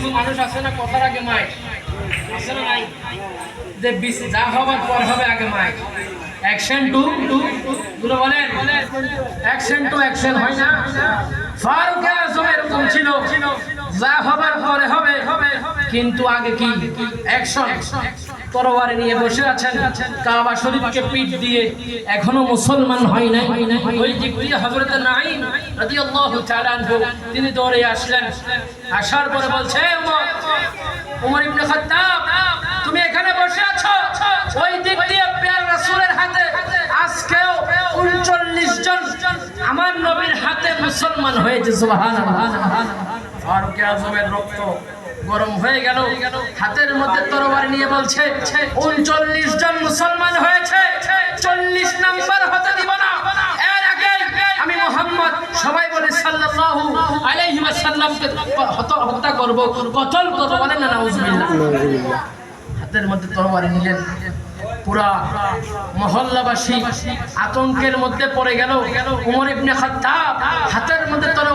কিছু মানুষ আছে না কথার আগে মাইক আছে না নাই? যে যা হবার পর হবে আগে মাইক অ্যাকশন টু টু গুলো বলেন। অ্যাকশন টু অ্যাকশন হয় না। ফারুক আজম এরকম ছিল। যা হবার পরে হবে। হবে কিন্তু আগে কি? অ্যাকশন তরবারি নিয়ে বসে আছেন। কাবা শরীফকে পিঠ দিয়ে এখনও মুসলমান হয় নাই। ওই দিকটি হযরত নাঈম রাদিয়াল্লাহু তাআলা আনহু, তিনি দৌড়ে আসলেন। আসার পরে বলছে, "এ উমর উমর ইবনে খাত্তাব, তুমি এখানে বসে আছো? ওই দিক দিয়ে পেয়ার রাসূলের হাতে আজকেও 39 জন আমার নবীর হাতে মুসলমান হয়েছে, সুবহানাল্লাহ। ফারুক আজমের রক্ত গরম হয়ে গেল। হাতের মধ্যে তরবারি নিয়ে বলছে, উনচল্লিশ জন মুসলমান হয়েছে, চল্লিশ নাম্বার হতে দিব না। আমি মোহাম্মদ, সবাই বলে সাল্লাল্লাহু আলাইহি ওয়াসাল্লামকে হত্যা করব, কতল করব না, নাউজুবিল্লাহ। হাতের মধ্যে তরবারি নিলেন। পুরা মহল্লাবাসী আতঙ্কের মধ্যে পড়ে গেল। উমর ইবনে খাত্তাব হাতের মধ্যে তরবারি